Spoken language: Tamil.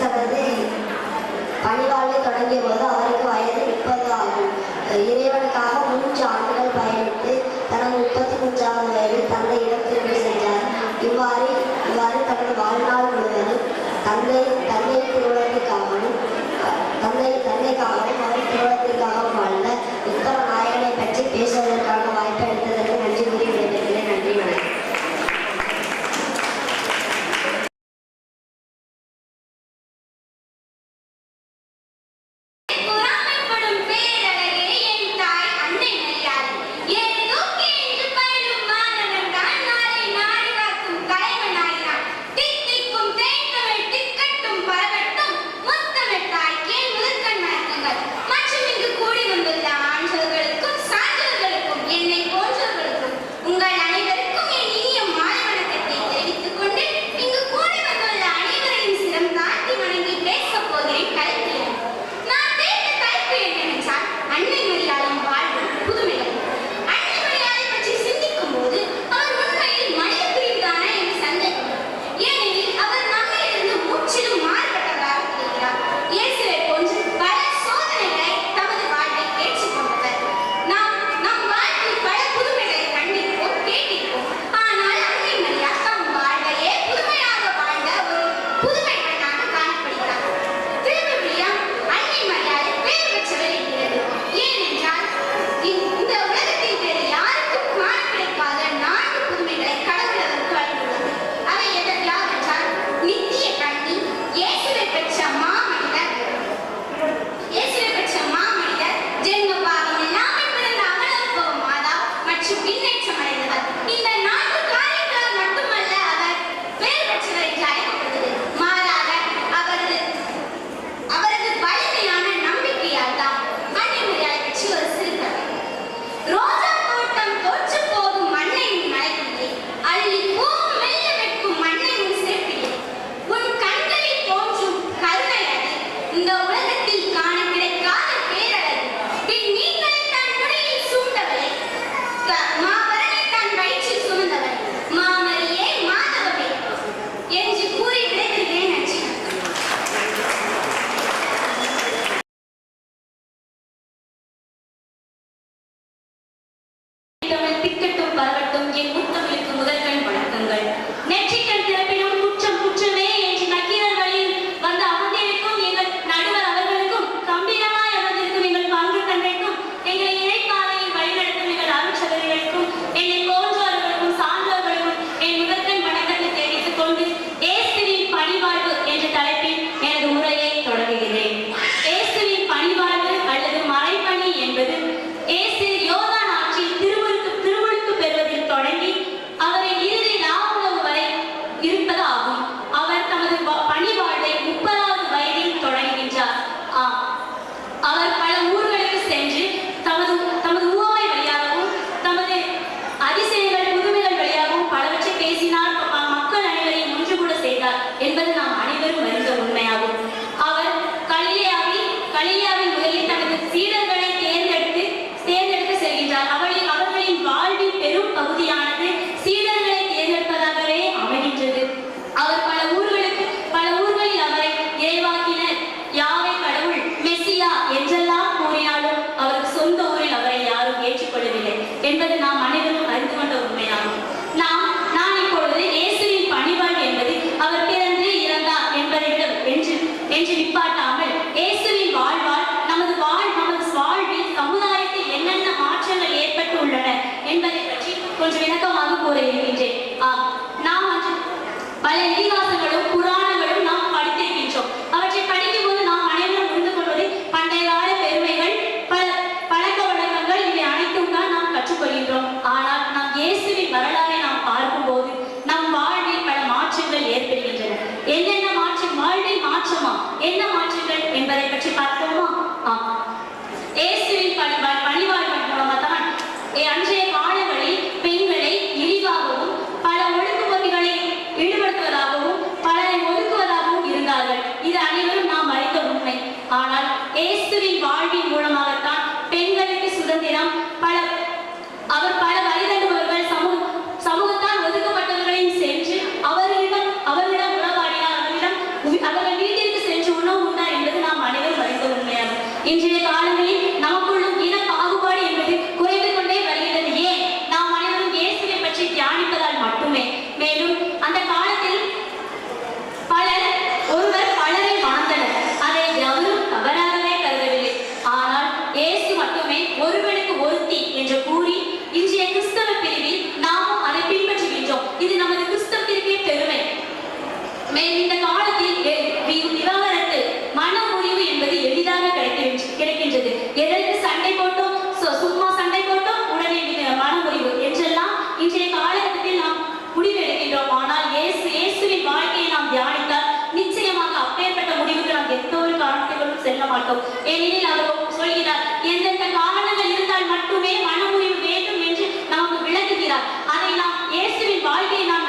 இயேசுவரது பணிவாழ்வை தொடங்கிய போது அவருக்கு வயது முப்பது ஆகும் இறைவனுக்காக மூன்று ஆண்டுகள் பயணித்து தனது முப்பத்தி மூன்றாவது வயதில் தந்தை இடத்திற்கு சென்றார். இவ்வாறு இவ்வாறு தனது வாழ்நாள் முழுவதும் தந்தை gente கொஞ்சம் இணக்கமாக கூற இருக்கின்றேன். ஆம் நாம் பல இதிகாசங்களும் ஆனால் இயேசுவின் வாழ்வின் மூலமாகத்தான் பெண்களுக்கு சுதந்திரம் பல அவர் பல அதை நாம் இயேசுவின் வாழ்க்கையை நாம்